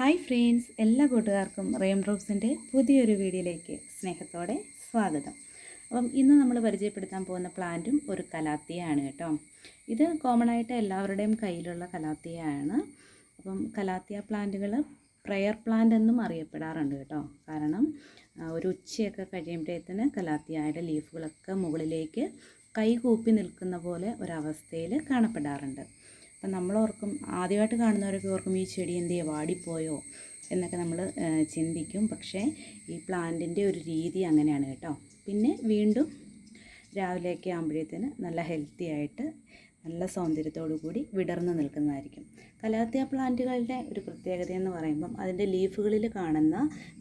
Hi friends എല്ലാ കൂട്ടുകാർക്കും റെയിം ഡ്രോപ്സിന്റെ പുതിയൊരു വീഡിയോയിലേക്ക് സ്നേഹത്തോടെ സ്വാഗതം. അപ്പം ഇന്ന് നമ്മൾ പരിചയപ്പെടുത്താൻ പോകുന്ന പ്ലാന്റും ഒരു കലാത്തിയാണ് കേട്ടോ. ഇത് കോമൺ ആയിട്ട് എല്ലാവരുടെയും കയ്യിലുള്ള കലാത്തിയാണ്. അപ്പം കലാത്തിയ പ്ലാന്റുകൾ പ്രയർ പ്ലാന്റ് എന്നും അറിയപ്പെടാറുണ്ട് കേട്ടോ. കാരണം ഒരു ഉച്ചയൊക്കെ കഴിയുമ്പോഴത്തേന് കലാത്തിയായുടെ ലീഫുകളൊക്കെ മുകളിലേക്ക് കൈകൂപ്പി നിൽക്കുന്ന പോലെ ഒരവസ്ഥയിൽ കാണപ്പെടാറുണ്ട്. അപ്പം നമ്മൾ ഓർക്കും ആദ്യമായിട്ട് കാണുന്നവരൊക്കെ ഓർക്കും ഈ ചെടി എന്ത് ചെയ്യുക വാടിപ്പോയോ എന്നൊക്കെ നമ്മൾ ചിന്തിക്കും. പക്ഷേ ഈ പ്ലാന്റിന്റെ ഒരു രീതി അങ്ങനെയാണ് കേട്ടോ. പിന്നെ വീണ്ടും രാവിലെയൊക്കെ ആകുമ്പോഴത്തേന് നല്ല ഹെൽത്തി ആയിട്ട് നല്ല സൗന്ദര്യത്തോടു കൂടി വിടർന്നു നിൽക്കുന്നതായിരിക്കും. കലാത്തിയ പ്ലാന്റുകളുടെ ഒരു പ്രത്യേകത എന്ന് പറയുമ്പം അതിന്റെ ലീഫുകളിൽ കാണുന്ന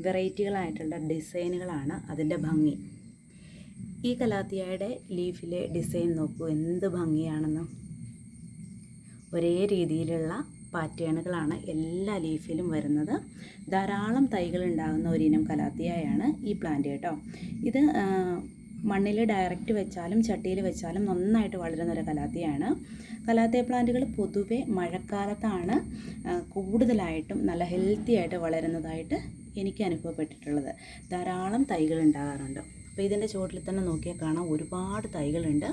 വെറൈറ്റികളായിട്ടുള്ള ഡിസൈനുകളാണ് അതിന്റെ ഭംഗി. ഈ കലാത്തിയയുടെ ലീഫിലെ ഡിസൈൻ നോക്കൂ എന്ത് ഭംഗിയാണെന്ന്. ഒരേ രീതിയിലുള്ള പാറ്റേണുകളാണ് എല്ലാ ലീഫിലും വരുന്നത്. ധാരാളം തൈകൾ ഉണ്ടാകുന്ന ഒരിനം കലാത്തിയായാണ് ഈ പ്ലാന്റ് കേട്ടോ. ഇത് മണ്ണിൽ ഡയറക്റ്റ് വെച്ചാലും ചട്ടിയിൽ വെച്ചാലും നന്നായിട്ട് വളരുന്ന ഒരു കലാത്തിയാണ്. കലാത്തിയ പ്ലാന്റുകൾ പൊതുവെ മഴക്കാലത്താണ് കൂടുതലായിട്ടും നല്ല ഹെൽത്തി ആയിട്ട് വളരുന്നതായിട്ട് എനിക്ക് അനുഭവപ്പെട്ടിട്ടുള്ളത്. ധാരാളം തൈകൾ ഉണ്ടാകാറുണ്ട്. അപ്പോൾ ഇതിന്റെ ചുവട്ടിൽ തന്നെ നോക്കിയാൽ കാണാം ഒരുപാട് തൈകളുണ്ട്.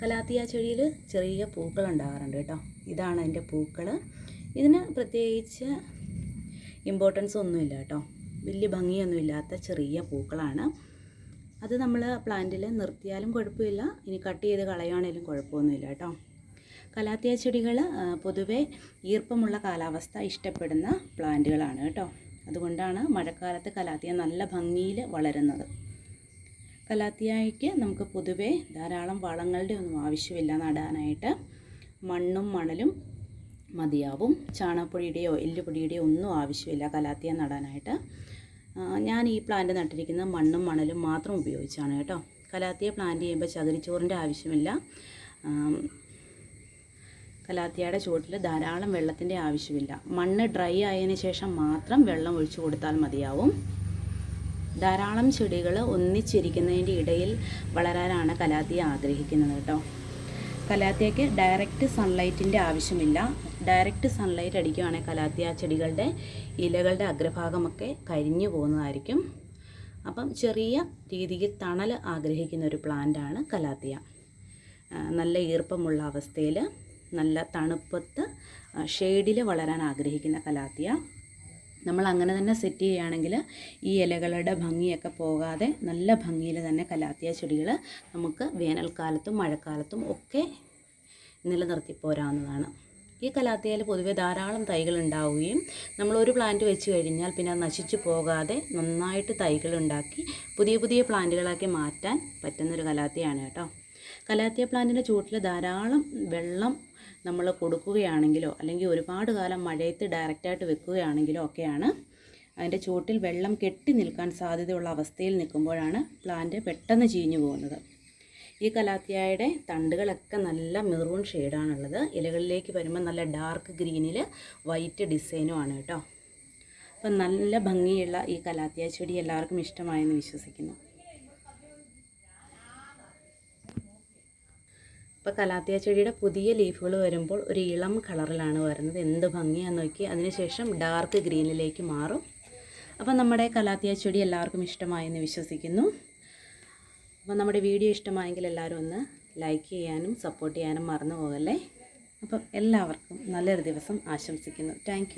കലാത്തിയ ചെടിയിൽ ചെറിയ പൂക്കൾ ഉണ്ടാകാറുണ്ട് കേട്ടോ. ഇതാണ് അതിന്റെ പൂക്കൾ. ഇതിന് പ്രത്യേകിച്ച് ഇമ്പോർട്ടൻസ് ഒന്നുമില്ല കേട്ടോ. വലിയ ഭംഗിയൊന്നുമില്ലാത്ത ചെറിയ പൂക്കളാണ്. അത് നമ്മൾ പ്ലാന്റിൽ നിർത്തിയാലും കുഴപ്പമില്ല. ഇനി കട്ട് ചെയ്ത് കളയുകയാണെങ്കിലും കുഴപ്പമൊന്നുമില്ല കേട്ടോ. കലാത്തിയ ചെടികൾ പൊതുവെ ഈർപ്പമുള്ള കാലാവസ്ഥ ഇഷ്ടപ്പെടുന്ന പ്ലാന്റുകളാണ് കേട്ടോ. അതുകൊണ്ടാണ് മഴക്കാലത്ത് കലാത്തിയ നല്ല ഭംഗിയിൽ വളരുന്നത്. കലാത്തിയായ്ക്ക് നമുക്ക് പൊതുവെ ധാരാളം വളങ്ങളുടെ ഒന്നും ആവശ്യമില്ല നടാനായിട്ട്. മണ്ണും മണലും മതിയാവും. ചാണകപ്പൊടിയുടെയോ എല്ലുപൊടിയുടെയോ ഒന്നും ആവശ്യമില്ല കലാത്തിയ നടാനായിട്ട്. ഞാൻ ഈ പ്ലാന്റ് നട്ടിരിക്കുന്നത് മണ്ണും മണലും മാത്രം ഉപയോഗിച്ചാണ് കേട്ടോ. കലാത്തിയ പ്ലാന്റ് ചെയ്യുമ്പോൾ ചകിരിച്ചോറിന്റെ ആവശ്യമില്ല. കലാത്തിയയുടെ ചുവട്ടിൽ ധാരാളം വെള്ളത്തിന്റെ ആവശ്യമില്ല. മണ്ണ് ഡ്രൈ ആയതിനു ശേഷം മാത്രം വെള്ളം ഒഴിച്ചു കൊടുത്താൽ മതിയാവും. ധാരാളം ചെടികൾ ഒന്നിച്ചിരിക്കുന്നതിന്റെ ഇടയിൽ വളരാനാണ് കലാത്തിയ ആഗ്രഹിക്കുന്നത് കേട്ടോ. കലാത്തിയയ്ക്ക് ഡയറക്റ്റ് സൺലൈറ്റിന്റെ ആവശ്യമില്ല. ഡയറക്റ്റ് സൺലൈറ്റ് അടിക്കുകയാണെങ്കിൽ കലാത്തിയ ചെടികളുടെ ഇലകളുടെ അഗ്രഭാഗമൊക്കെ കരിഞ്ഞു പോകുന്നതായിരിക്കും. അപ്പം ചെറിയ രീതിയിൽ തണൽ ആഗ്രഹിക്കുന്ന ഒരു പ്ലാന്റാണ് കലാത്തിയ. നല്ല ഈർപ്പമുള്ള അവസ്ഥയിൽ നല്ല തണുപ്പത്ത് ഷെയ്ഡിൽ വളരാൻ ആഗ്രഹിക്കുന്ന കലാത്തിയ. നമ്മൾ അങ്ങനെ തന്നെ സെറ്റ് ചെയ്യുകയാണെങ്കിൽ ഈ ഇലകളുടെ ഭംഗിയൊക്കെ പോകാതെ നല്ല ഭംഗിയിൽ തന്നെ കലാത്തിയ ചെടികൾ നമുക്ക് വേനൽക്കാലത്തും മഴക്കാലത്തും ഒക്കെ നിലനിർത്തി പോരാവുന്നതാണ്. ഈ കലാത്തിയയിൽ പൊതുവെ ധാരാളം തൈകൾ ഉണ്ടാവുകയും നമ്മൾ ഒരു പ്ലാന്റ് വെച്ച് കഴിഞ്ഞാൽ പിന്നെ അത് നശിച്ചു പോകാതെ നന്നായിട്ട് തൈകൾ ഉണ്ടാക്കി പുതിയ പുതിയ പ്ലാന്റുകളാക്കി മാറ്റാൻ പറ്റുന്നൊരു കലാത്തിയാണ് കേട്ടോ. കലാത്തിയ പ്ലാന്റിന്റെ ചുവട്ടിൽ ധാരാളം വെള്ളം നമ്മൾ കൊടുക്കുകയാണെങ്കിലോ അല്ലെങ്കിൽ ഒരുപാട് കാലം മഴയത്ത് ഡയറക്റ്റായിട്ട് വെക്കുകയാണെങ്കിലോ ഒക്കെയാണ് അതിന്റെ ചുവട്ടിൽ വെള്ളം കെട്ടി നിൽക്കാൻ സാധ്യതയുള്ള അവസ്ഥയിൽ നിൽക്കുമ്പോഴാണ് പ്ലാന്റ് പെട്ടെന്ന് ചീഞ്ഞു പോകുന്നത്. ഈ കലാത്തിയായുടെ തണ്ടുകളൊക്കെ നല്ല മെറൂൺ ഷെയ്ഡാണുള്ളത് ഇലകളിലേക്ക് വരുമ്പോൾ നല്ല ഡാർക്ക് ഗ്രീനിൽ വൈറ്റ് ഡിസൈനുമാണ് കേട്ടോ. അപ്പം നല്ല ഭംഗിയുള്ള ഈ കലാത്തിയ ചെടി എല്ലാവർക്കും ഇഷ്ടമായെന്ന് വിശ്വസിക്കുന്നു. ഇപ്പോൾ കലാത്തിയ ചെടിയുടെ പുതിയ ലീഫുകൾ വരുമ്പോൾ ഒരു ഇളം കളറിലാണ് വരുന്നത്. എന്ത് ഭംഗിയാന്ന് നോക്കി. അതിനുശേഷം ഡാർക്ക് ഗ്രീനിലേക്ക് മാറും. അപ്പോൾ നമ്മുടെ കലാത്തിയ ചെടി എല്ലാവർക്കും ഇഷ്ടമായെന്ന് വിശ്വസിക്കുന്നു. അപ്പോൾ നമ്മുടെ വീഡിയോ ഇഷ്ടമായെങ്കിൽ എല്ലാവരും ഒന്ന് ലൈക്ക് ചെയ്യാനും സപ്പോർട്ട് ചെയ്യാനും മറന്നു പോകല്ലേ? അപ്പം എല്ലാവർക്കും നല്ലൊരു ദിവസം ആശംസിക്കുന്നു. താങ്ക്